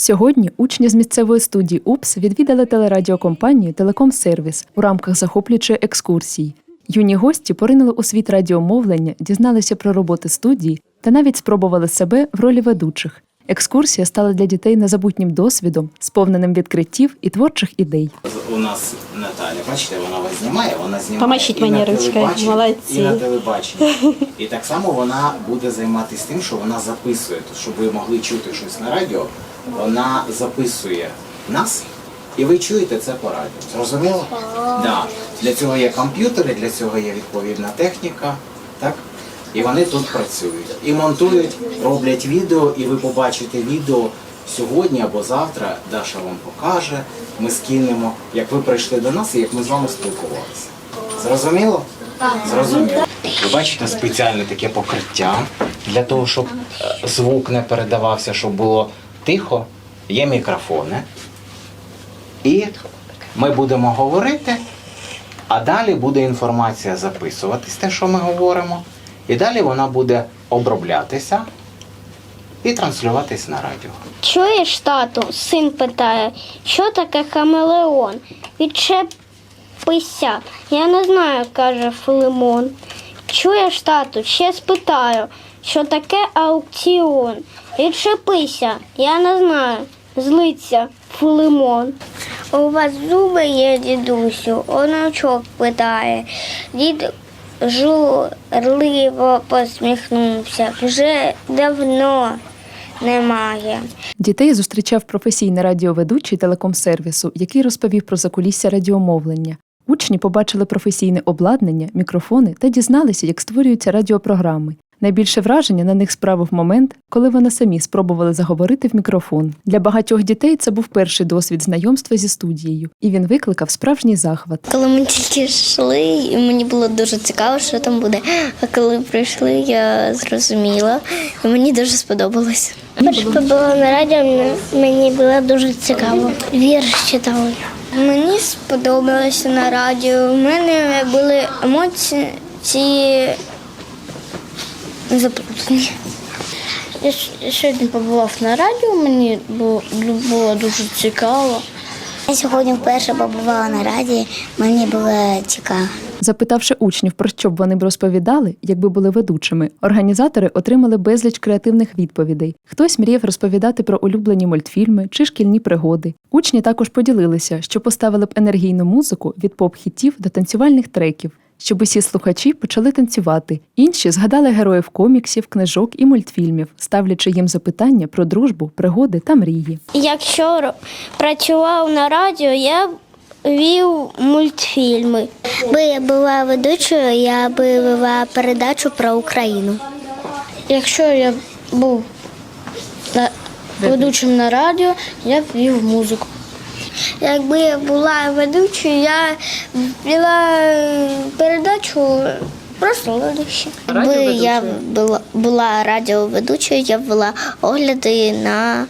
Сьогодні учні з місцевої студії УПС відвідали телерадіокомпанію Телекомсервіс у рамках захоплюючої екскурсії. Юні гості поринули у світ радіомовлення, дізналися про роботи студії та навіть спробували себе в ролі ведучих. Екскурсія стала для дітей незабутнім досвідом, сповненим відкриттів і творчих ідей. У нас Наталя, бачите, вона вас знімає, вона знімає Помашіть мені ручкою, молодці. І на телебаченні. І так само вона буде займатися тим, що вона записує, щоб ви могли чути щось на радіо, вона записує нас, і ви чуєте це по радіо. Зрозуміло? Да. Для цього є комп'ютери, для цього є відповідна техніка. Так? І вони тут працюють. І монтують, роблять відео, і ви побачите відео сьогодні або завтра. Даша вам покаже, ми скинемо, як ви прийшли до нас і як ми з вами спілкувалися. Зрозуміло? Зрозуміло. Ви бачите спеціальне таке покриття для того, щоб е, звук не передавався, щоб було тихо. Є мікрофони. І ми будемо говорити, а далі буде інформація записуватись, те, що ми говоримо. І далі вона буде оброблятися і транслюватись на радіо. Чуєш, тату? Син питає, що таке хамелеон? Відчепися. Я не знаю, каже Филимон. Чуєш, тату, ще спитаю, що таке аукціон? Відчепися, я не знаю. Злиться Филимон. У вас зуби є, дідусю, онучок питає. Дід журливо посміхнувся. Вже давно немає. Дітей зустрічав професійний радіоведучий телекомсервісу, який розповів про закулісся радіомовлення. Учні побачили професійне обладнання, мікрофони та дізналися, як створюються радіопрограми. Найбільше враження на них справив момент, коли вони самі спробували заговорити в мікрофон. Для багатьох дітей це був перший досвід знайомства зі студією, і він викликав справжній захват. Коли ми тільки йшли, і мені було дуже цікаво, що там буде. А коли прийшли, я зрозуміла, і мені дуже сподобалось. Перше побула на радіо, мені було дуже цікаво. Вірш читали. Мені сподобалося на радіо. У мене були емоції заплутані. Я сьогодні побував на радіо, мені було, було дуже цікаво. Я сьогодні вперше побувала на раді, мені було цікаво. Запитавши учнів, про що б вони б розповідали, якби були ведучими, організатори отримали безліч креативних відповідей. Хтось мріяв розповідати про улюблені мультфільми чи шкільні пригоди. Учні також поділилися, що поставили б енергійну музику від поп-хітів до танцювальних треків, щоб усі слухачі почали танцювати. Інші згадали героїв коміксів, книжок і мультфільмів, ставлячи їм запитання про дружбу, пригоди та мрії. Якщо працював на радіо, я вів мультфільми. Би я була ведучою, я би вела передачу про Україну. Якщо я був на- ведучим на радіо, я б вів музику. Якби я була ведучою, я вела передачу просто ведучі. Якби я була, була радіоведучою, я вела огляди на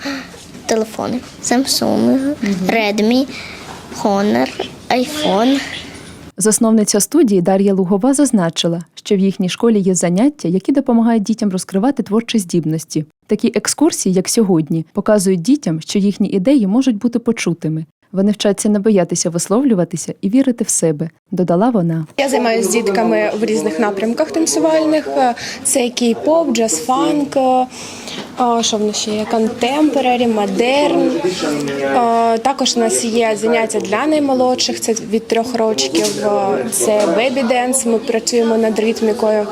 телефони. Samsung, Redmi, Honor, iPhone. Засновниця студії Дар'я Лугова зазначила, що в їхній школі є заняття, які допомагають дітям розкривати творчі здібності. Такі екскурсії, як сьогодні, показують дітям, що їхні ідеї можуть бути почутими. Вони вчаться не боятися висловлюватися і вірити в себе, додала вона. Я займаюся з дітками в різних напрямках танцювальних. Е, Це кей-поп, джаз-фанк, е, е, що в нас ще є контемпорарі, модерн. Е, Також у нас є заняття для наймолодших, це від трьох років. Е, Це бебі-денс, ми працюємо над ритмікою.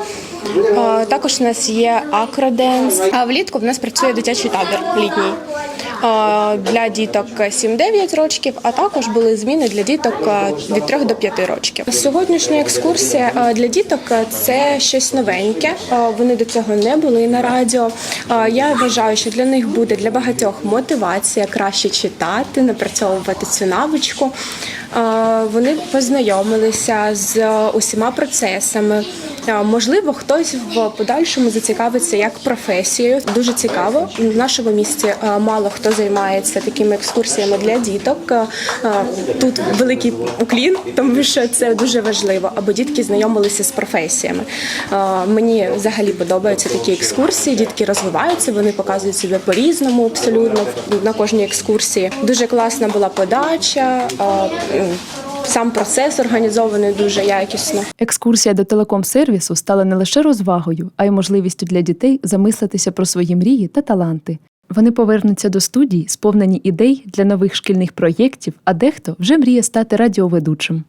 Також у нас є акроденс. А влітку в нас працює дитячий табір літній. Е, Для діток 7-9 років, а також були зміни для діток е, від 3 до 5 років. Сьогоднішня екскурсія е, для діток е, це щось новеньке. Е, Вони до цього не були на радіо. Е, Я вважаю, що для них буде для багатьох мотивація краще читати, напрацьовувати цю навичку. Е, Вони познайомилися з усіма процесами. Можливо, хтось в подальшому зацікавиться як професією. Дуже цікаво. В нашому місті мало хто займається такими екскурсіями для діток. Тут великий уклін, тому що це дуже важливо, аби дітки знайомилися з професіями. Мені взагалі подобаються такі екскурсії. Дітки розвиваються, вони показують себе по-різному, абсолютно на кожній екскурсії. Дуже класна була подача. Сам процес організований дуже якісно. Екскурсія до телеком-сервісу стала не лише розвагою, а й можливістю для дітей замислитися про свої мрії та таланти. Вони повернуться до студії, сповнені ідей для нових шкільних проєктів, а дехто вже мріє стати радіоведучим.